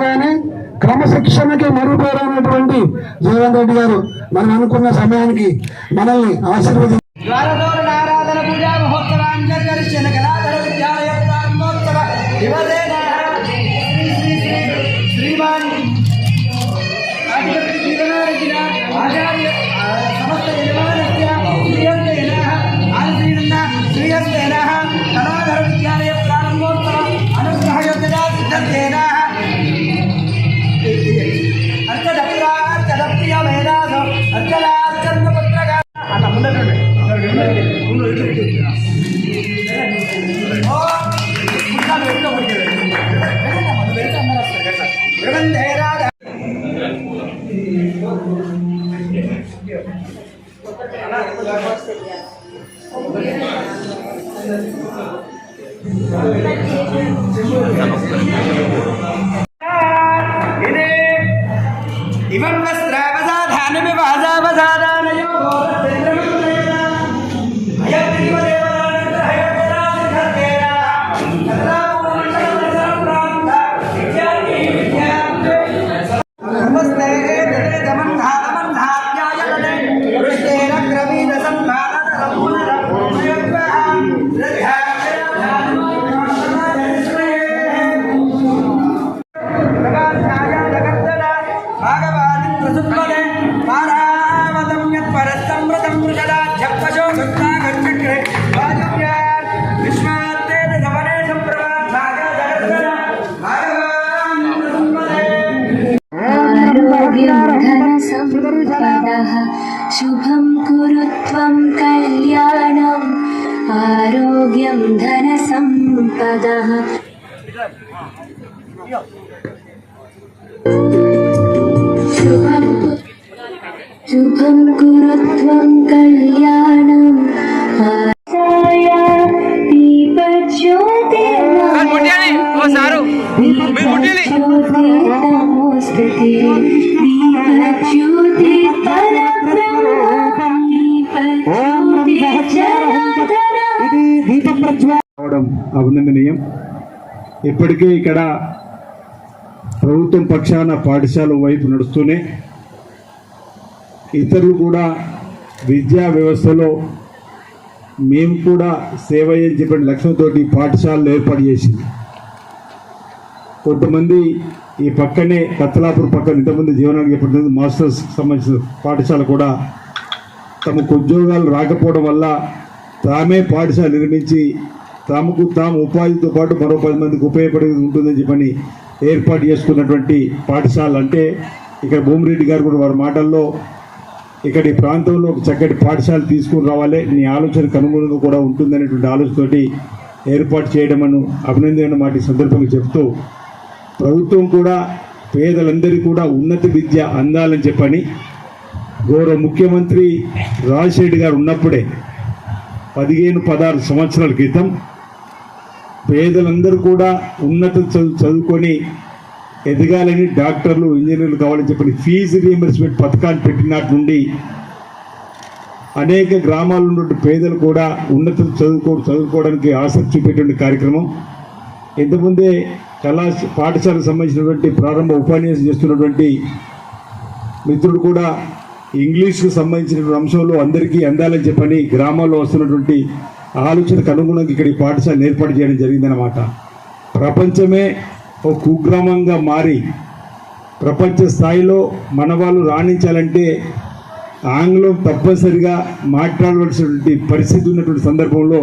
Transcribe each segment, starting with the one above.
కానీ క్రమశిక్షణకి మరుగుపేరైనటువంటి జగన్ రెడ్డి గారు మనం అనుకున్న సమయానికి మనల్ని ఆశీర్వదించారు. ग्रंथ है राधा इवं वस्त्रावसाधानमिवासावसाधानयो भवति Yeah. ఇప్పటికే ఇక్కడ ప్రభుత్వం పక్షాన పాఠశాల వైపు నడుస్తూనే ఇతరులు కూడా విద్యా వ్యవస్థలో మేము కూడా సేవ అని చెప్పిన లక్ష్యంతో పాఠశాలలు ఏర్పాటు చేసింది. కొంతమంది ఈ పక్కనే కత్తలాపూర్ పక్కన ఇంతమంది జీవనానికి చెప్పినది మాస్టర్స్ సంబంధించిన పాఠశాల కూడా తమకు ఉద్యోగాలు రాకపోవడం వల్ల తామే పాఠశాల నిర్మించి తమకు తాము ఉపాధితో పాటు మరో పది మందికి ఉపయోగపడేది ఉంటుందని చెప్పని ఏర్పాటు చేసుకున్నటువంటి పాఠశాల అంటే ఇక్కడ భూమిరెడ్డి గారు కూడా వారి మాటల్లో ఇక్కడ ఈ ప్రాంతంలో ఒక చక్కటి పాఠశాల తీసుకుని రావాలి. నీ ఆలోచన అనుగుణంగా కూడా ఉంటుందనేటువంటి ఆలోచనతోటి ఏర్పాటు చేయడమను అభినందన మాట సందర్భంగా చెప్తూ ప్రభుత్వం కూడా పేదలందరికీ కూడా ఉన్నత విద్య అందాలని చెప్పని గౌరవ ముఖ్యమంత్రి రాజశేఖర్ గారు ఉన్నప్పుడే పదిహేను పదహారు సంవత్సరాల క్రితం పేదలందరూ కూడా ఉన్నత చదువు చదువుకొని ఎదగాలని డాక్టర్లు ఇంజనీర్లు కావాలని చెప్పని ఫీజు రీఎంబర్స్మెంట్ పథకాన్ని పెట్టినాటి నుండి అనేక గ్రామాల్లో ఉన్న పేదలు కూడా ఉన్నత చదువుకో చదువుకోవడానికి ఆసక్తి చూపేటువంటి కార్యక్రమం. ఇంతకుముందే కళా పాఠశాలకు సంబంధించినటువంటి ప్రారంభ ఉపన్యాసం చేస్తున్నటువంటి మిత్రుడు కూడా ఇంగ్లీష్కు సంబంధించిన అంశంలో అందరికీ అందాలని చెప్పని గ్రామాల్లో వస్తున్నటువంటి ఆలోచనకు అనుగుణంగా ఇక్కడ ఈ పాఠశాలను ఏర్పాటు చేయడం జరిగిందనమాట ప్రపంచమే ఒక కుగ్రామంగా మారి ప్రపంచ స్థాయిలో మన వాళ్ళు రాణించాలంటే ఆంగ్లం తప్పనిసరిగా మాట్లాడవలసినటువంటి పరిస్థితి ఉన్నటువంటి సందర్భంలో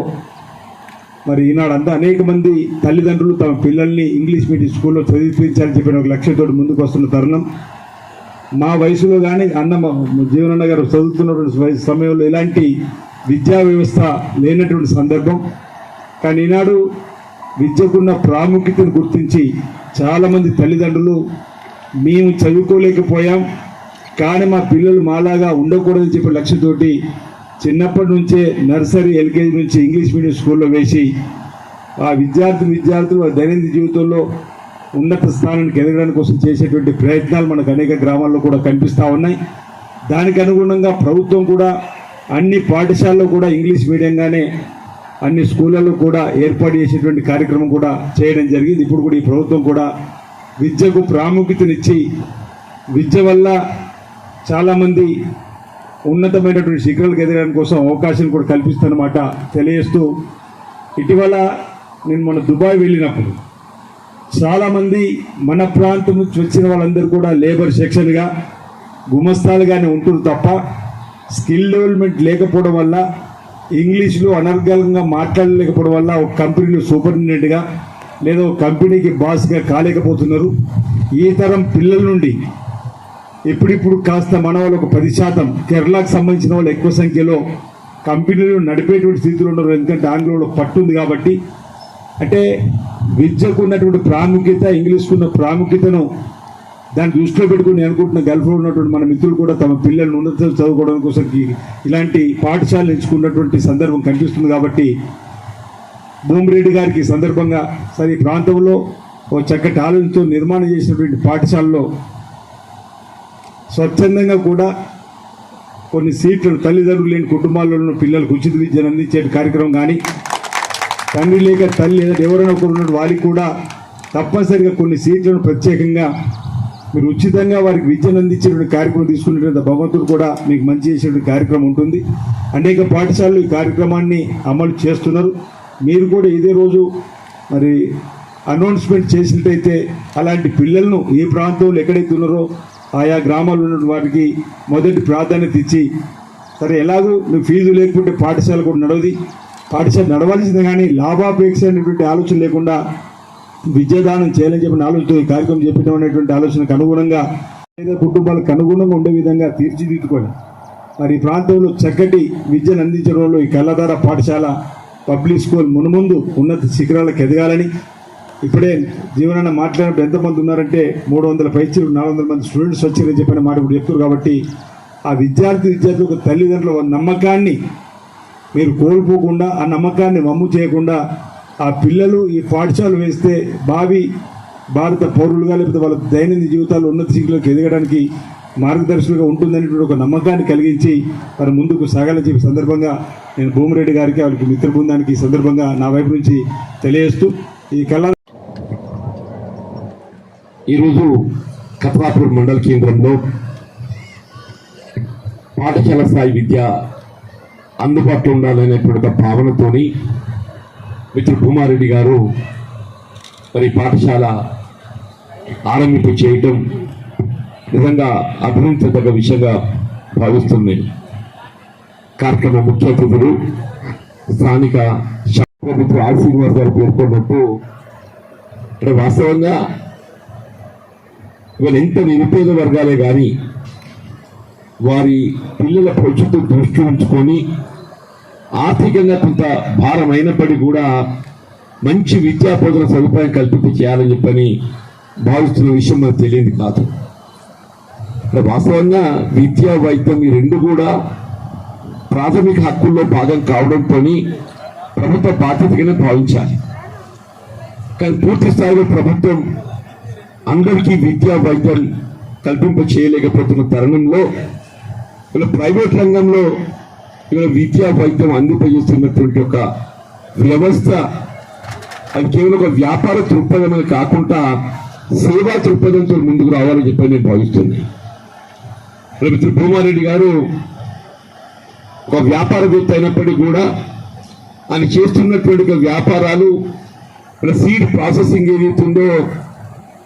మరి ఈనాడు అంతా అనేక మంది తల్లిదండ్రులు తమ పిల్లల్ని ఇంగ్లీష్ మీడియం స్కూల్లో చదివించాలని చెప్పిన ఒక లక్ష్యంతో ముందుకు వస్తున్న తరుణం. మా వయసులో కానీ అన్న మా- జీవనన్న గారు చదువుతున్నటువంటి వయసు సమయంలో ఇలాంటి విద్యా వ్యవస్థ లేనటువంటి సందర్భం. కానీ ఈనాడు విద్యకున్న ప్రాముఖ్యతను గుర్తించి చాలామంది తల్లిదండ్రులు మేము చదువుకోలేకపోయాం కానీ మా పిల్లలు మాలాగా ఉండకూడదని చెప్పే లక్ష్యంతోటి చిన్నప్పటి నుంచే నర్సరీ ఎల్కేజీ నుంచి ఇంగ్లీష్ మీడియం స్కూల్లో వేసి ఆ విద్యార్థి విద్యార్థులు దైనందిన జీవితంలో ఉన్నత స్థానానికి ఎదగడానికి కోసం చేసేటువంటి ప్రయత్నాలు మనకు అనేక గ్రామాల్లో కూడా కనిపిస్తూ ఉన్నాయి. దానికి అనుగుణంగా ప్రభుత్వం కూడా అన్ని పాఠశాలలో కూడా ఇంగ్లీష్ మీడియంగానే అన్ని స్కూళ్ళలో కూడా ఏర్పాటు చేసేటువంటి కార్యక్రమం కూడా చేయడం జరిగింది. ఇప్పుడు కూడా ఈ ప్రభుత్వం కూడా విద్యకు ప్రాముఖ్యతనిచ్చి విద్య వల్ల చాలామంది ఉన్నతమైనటువంటి శిఖరాలకు ఎదగడానికి కోసం అవకాశం కూడా కల్పిస్తానమాట తెలియజేస్తూ ఇటీవల నేను మన దుబాయ్ వెళ్ళినప్పుడు చాలామంది మన ప్రాంతం నుంచి వచ్చిన వాళ్ళందరూ కూడా లేబర్ సెక్షన్గా గుమస్తాలుగానే ఉంటారు తప్ప స్కిల్ డెవలప్మెంట్ లేకపోవడం వల్ల ఇంగ్లీష్లో అనర్గళంగా మాట్లాడలేకపోవడం వల్ల ఒక కంపెనీలో సూపరింటెండెంట్గా లేదా ఒక కంపెనీకి బాస్గా కాలేకపోతున్నారు. ఈ తరం పిల్లల నుండి ఇప్పుడిప్పుడు కాస్త మన వాళ్ళు ఒక పది శాతం కేరళకు సంబంధించిన వాళ్ళు ఎక్కువ సంఖ్యలో కంపెనీలు నడిపేటువంటి స్థితిలో ఉన్నారు. ఎందుకంటే ఆంగ్లంలో పట్టుంది కాబట్టి. అంటే విద్యకు ఉన్నటువంటి ప్రాముఖ్యత ఇంగ్లీష్కు ఉన్న ప్రాముఖ్యతను దాన్ని దృష్టిలో పెట్టుకుని అనుకుంటున్న గల్ఫ్లో ఉన్నటువంటి మన మిత్రులు కూడా తమ పిల్లలను ఉన్నత చదువుకోవడం కోసం ఇలాంటి పాఠశాలలు ఎంచుకున్నటువంటి సందర్భం కనిపిస్తుంది కాబట్టి భూమిరెడ్డి గారికి సందర్భంగా సరే ఈ ప్రాంతంలో ఓ చక్కటి ఆలోచనతో నిర్మాణం చేసినటువంటి పాఠశాలలో స్వచ్ఛందంగా కూడా కొన్ని సీట్లు తల్లిదండ్రులు లేని కుటుంబాల్లో ఉన్న పిల్లలకు ఉచిత విద్యను అందించే కార్యక్రమం కానీ తండ్రి లేక తల్లి లేదా ఎవరైనా ఒకరు ఉన్న వారికి కూడా తప్పనిసరిగా కొన్ని సీట్లను ప్రత్యేకంగా మీరు ఉచితంగా వారికి విద్యను అందించేటువంటి కార్యక్రమం తీసుకున్నటువంటి భగవంతుడు కూడా మీకు మంచి చేసేటువంటి కార్యక్రమం ఉంటుంది. అనేక పాఠశాలలు ఈ కార్యక్రమాన్ని అమలు చేస్తున్నారు. మీరు కూడా ఇదే రోజు మరి అనౌన్స్మెంట్ చేసినట్టయితే అలాంటి పిల్లలను ఏ ప్రాంతంలో ఎక్కడైతే ఉన్నారో ఆయా గ్రామాల్లో ఉన్న వారికి మొదటి ప్రాధాన్యత ఇచ్చి సరే ఎలాగో నువ్వు ఫీజు లేకపోతే పాఠశాల కూడా నడవది. పాఠశాల నడవాల్సింది కానీ లాభాపేక్ష అనేటువంటి ఆలోచన లేకుండా విద్యాదానం చేయాలని చెప్పిన ఆలోచనతో ఈ కార్యక్రమం చేపట్టడం అనేటువంటి ఆలోచనకు అనుగుణంగా పేద కుటుంబాలకు అనుగుణంగా ఉండే విధంగా తీర్చిదిద్దుకొని మరి ఈ ప్రాంతంలో చక్కటి విద్యను అందించడంలో ఈ కళ్ళధార పాఠశాల పబ్లిక్ స్కూల్ మునుముందు ఉన్నత శిఖరాలకు ఎదగాలని ఇప్పుడే జీవనాన్ని మాట్లాడినప్పుడు ఎంతమంది ఉన్నారంటే మూడు వందల పైచీలు నాలుగు వందల మంది స్టూడెంట్స్ వచ్చారని చెప్పిన మాట ఇప్పుడు చెప్తారు కాబట్టి ఆ విద్యార్థి విద్యార్థులకు తల్లిదండ్రుల నమ్మకాన్ని మీరు కోల్పోకుండా ఆ నమ్మకాన్ని వమ్ము చేయకుండా ఆ పిల్లలు ఈ పాఠశాల వేస్తే భావి భారత పౌరులుగా లేకపోతే వాళ్ళ దైనందిన జీవితాలు ఉన్నత శిఖులకు ఎదగడానికి మార్గదర్శకులుగా ఉంటుందనేటువంటి ఒక నమ్మకాన్ని కలిగించి మరి ముందుకు సాగాలని చెప్పి సందర్భంగా నేను భూమిరెడ్డి గారికి వాళ్ళకి మిత్ర బృందానికి ఈ సందర్భంగా నా వైపు నుంచి తెలియజేస్తూ ఈ కళ ఈరోజు కత్రాపూర్ మండల కేంద్రంలో పాఠశాల స్థాయి విద్య అందుబాటులో ఉండాలనేటువంటి ఒక భావనతోని మిత్రుడు భూమారెడ్డి గారు మరి పాఠశాల ఆరంభింపు చేయటం నిజంగా అభినందించదగ్గ విషయంగా భావిస్తుంది. కార్యక్రమ ముఖ్య అతిథులు స్థానిక శాస్త్రమిత్రులు ఆర్ శ్రీనివాస్ గారు పేర్కొన్నట్టు ఇక్కడ వాస్తవంగా ఇవాళ ఎంత నిరుపేద వర్గాలే కానీ వారి పిల్లల భవిష్యత్తు దృష్టి ఉంచుకొని ఆర్థికంగా కొంత భారం అయినప్పటికీ కూడా మంచి విద్యా బోధన సదుపాయం కల్పించి చేయాలని చెప్పని భావిస్తున్న విషయం మనకు తెలియదు కాదు. వాస్తవంగా విద్య వైద్యం ఈ రెండు కూడా ప్రాథమిక హక్కుల్లో భాగం కావడంతో ప్రభుత్వ బాధ్యతగానే భావించాలి. కానీ పూర్తి స్థాయిలో ప్రభుత్వం అందరికీ విద్యా వైద్యం కల్పింప చేయలేకపోతున్న తరుణంలో ఇలా ప్రైవేట్ రంగంలో ఇలా విద్యా వైద్యం అందింపజేస్తున్నటువంటి ఒక వ్యవస్థ అది కేవలం ఒక వ్యాపార దృక్పథం కాకుండా సేవా దృక్పథంతో ముందుకు రావాలని చెప్పి నేను భావిస్తుంది ఇలా మిత్రుడు భూమారెడ్డి గారు ఒక వ్యాపారవేత్త అయినప్పటికీ కూడా ఆయన చేస్తున్నటువంటి వ్యాపారాలు ఇలా సీడ్ ప్రాసెసింగ్ ఏదైతుందో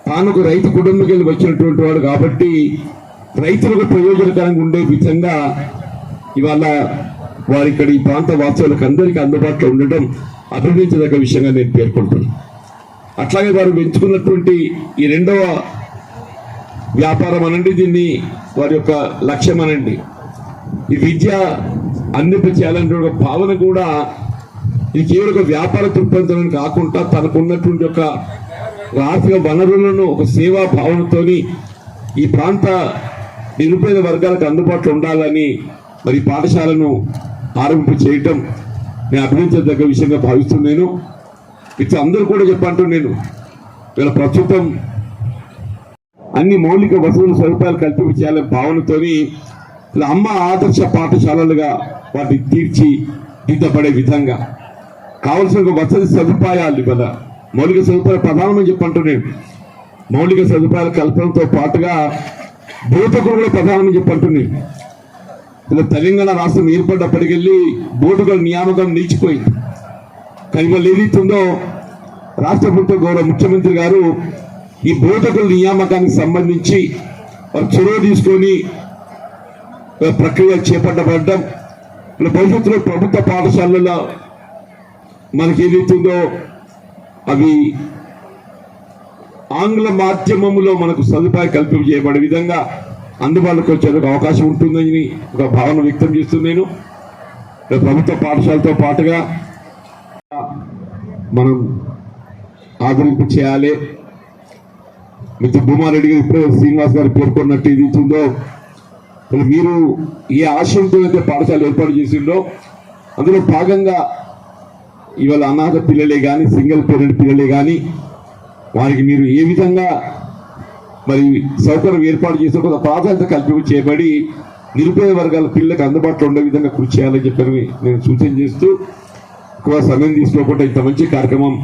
తాను ఒక రైతు కుటుంబంకి వెళ్ళి వచ్చినటువంటి వాడు కాబట్టి రైతులకు ప్రయోజనకరంగా ఉండే విధంగా ఇవాళ వారి ఇక్కడ ఈ ప్రాంత వాస్తవులకు అందరికీ అందుబాటులో ఉండటం అభినందించదగ్గ విషయంగా నేను పేర్కొంటున్నాను అట్లాగే వారు ఎంచుకున్నటువంటి ఈ రెండవ వ్యాపారం అనండి దీన్ని వారి యొక్క లక్ష్యం అనండి. ఈ విద్య అందింపచేయాలనే ఒక భావన కూడా ఇది కేవలం ఒక వ్యాపార దృక్పథం కాకుండా తనకున్నటువంటి యొక్క ఒక ఆర్థిక వనరులను ఒక సేవా భావనతోని ఈ ప్రాంత నిరుపేద వర్గాలకు అందుబాటులో ఉండాలని మరి పాఠశాలను ఆరంభింపు చేయటం నేను అభినందించదగ్గ విషయంగా భావిస్తున్నాను ఇట్లా అందరూ కూడా చెప్పంటూ నేను. వీళ్ళ ప్రస్తుతం అన్ని మౌలిక వసతులు సదుపాయాలు కల్పింపు చేయాలనే భావనతోని ఇలా అమ్మ ఆదర్శ పాఠశాలలుగా వాటిని తీర్చి దిద్దపడే విధంగా కావలసిన వసతి సదుపాయాలు కదా మౌలిక సదుపాయాలు ప్రధానమని చెప్పంటూ నేను. మౌలిక సదుపాయాల కల్పనతో పాటుగా బోధకులు కూడా ప్రధానమని చెప్పి అంటుంది. ఇలా తెలంగాణ రాష్ట్రం ఏర్పడ్డప్పటికెళ్ళి బోర్డుల నియామకం నిలిచిపోయింది. కానీ వాళ్ళు ఏదైతుందో రాష్ట్ర ప్రభుత్వ గౌరవ ముఖ్యమంత్రి గారు ఈ బోధకుల నియామకానికి సంబంధించి వారు చొరవ తీసుకొని ప్రక్రియ చేపట్టబడ్డం. ఇలా భవిష్యత్తులో ప్రభుత్వ పాఠశాలల్లో మనకి ఏదైతుందో అవి ఆంగ్ల మాధ్యమంలో మనకు సదుపాయం కల్పింప చేయబడే విధంగా అందుబాటులోకి వచ్చేందుకు అవకాశం ఉంటుందని ఒక భావన వ్యక్తం చేస్తుంది నేను. ప్రభుత్వ పాఠశాలతో పాటుగా మనం ఆదరింపు చేయాలి. మిత్రుడు భూమారెడ్డి గారు ఇప్పుడే శ్రీనివాస్ గారు పేర్కొన్నట్టు ఇది ఉందో మీరు ఏ ఆశయంతో అయితే పాఠశాల ఏర్పాటు చేసిండో అందులో భాగంగా ఇవాళ అనాథ పిల్లలే కానీ సింగిల్ పేరెంట్ పిల్లలే కానీ వారికి మీరు ఏ విధంగా మరి సౌకర్యం ఏర్పాటు చేసిన కొంత ప్రాధాన్యత కల్పింపు చేయబడి నిరుపేద వర్గాల పిల్లలకు అందుబాటులో ఉండే విధంగా కృషి చేయాలని చెప్పని నేను సూచన చేస్తూ ఎక్కువ సమయం తీసుకోకుండా ఇంత మంచి కార్యక్రమం